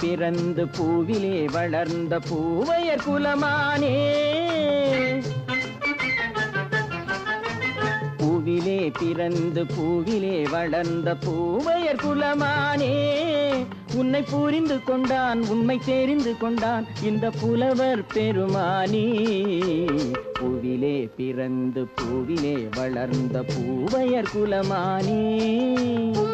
பிறந்து பூவிலே வளர்ந்த பூவையர் குலமானே. பூவிலே பிறந்து பூவிலே வளர்ந்த பூவையர் குலமானே. உன்னை புரிந்து கொண்டான் உண்மை தெரிந்து கொண்டான் இந்த புலவர் பெருமானி. பூவிலே பிறந்து பூவிலே வளர்ந்த பூவையர் குலமானே.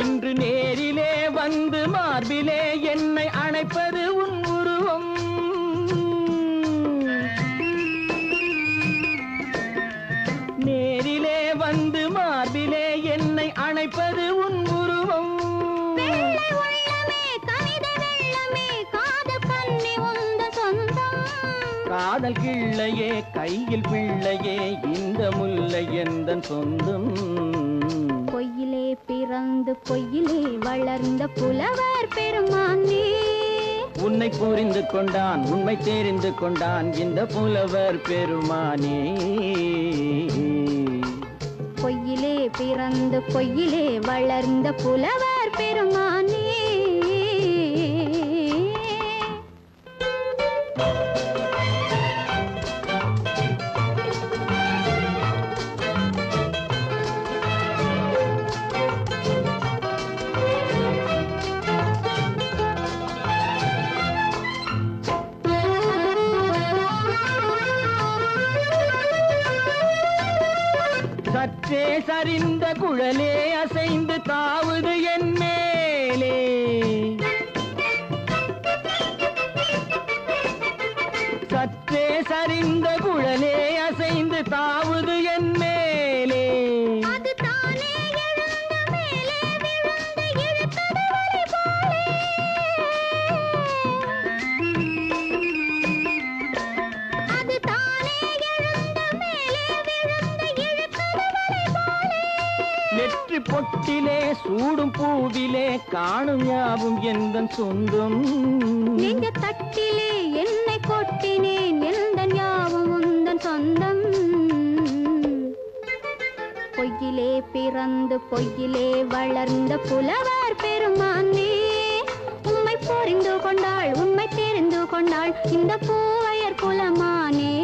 இன்று நேரிலே வந்து மார்பிலே என்னை அணைப்பது உன் உருவம். நேரிலே வந்து மார்பிலே என்னை அணைப்பது உன் உருவம். காதல் கிள்ளையே கையில் பிள்ளையே இந்த முல்லை எந்த சொந்தம்? பிறந்து பொய்யிலே வளர்ந்த புலவர் பெருமானே. உன்னை புரிந்து கொண்டான் உண்மை தெரிந்து கொண்டான் இந்த புலவர் பெருமானே. பொய்யிலே பிறந்து பொய்யிலே வளர்ந்த புலவர் பெருமானே. சற்றே சரிந்த குழலே அசைந்து தாவுது என் மேலே. சற்றே சரிந்த குழலே அசைந்து தாவுது என் நெற்றி சூடும் பூவிலே காணும் யாவும் எந்த சொந்தம்? நெஞ்ச தட்டிலே என்னை கொட்டினேன் எந்தன் யாவும் உந்தன் சொந்தம்? பொய்யிலே பிறந்து பொய்யிலே வளர்ந்த புலவர் பெருமானே உண்மை புரிந்து கொண்டாள் உண்மை தெரிந்து கொண்டாள் இந்த பூவையர் குலமானே.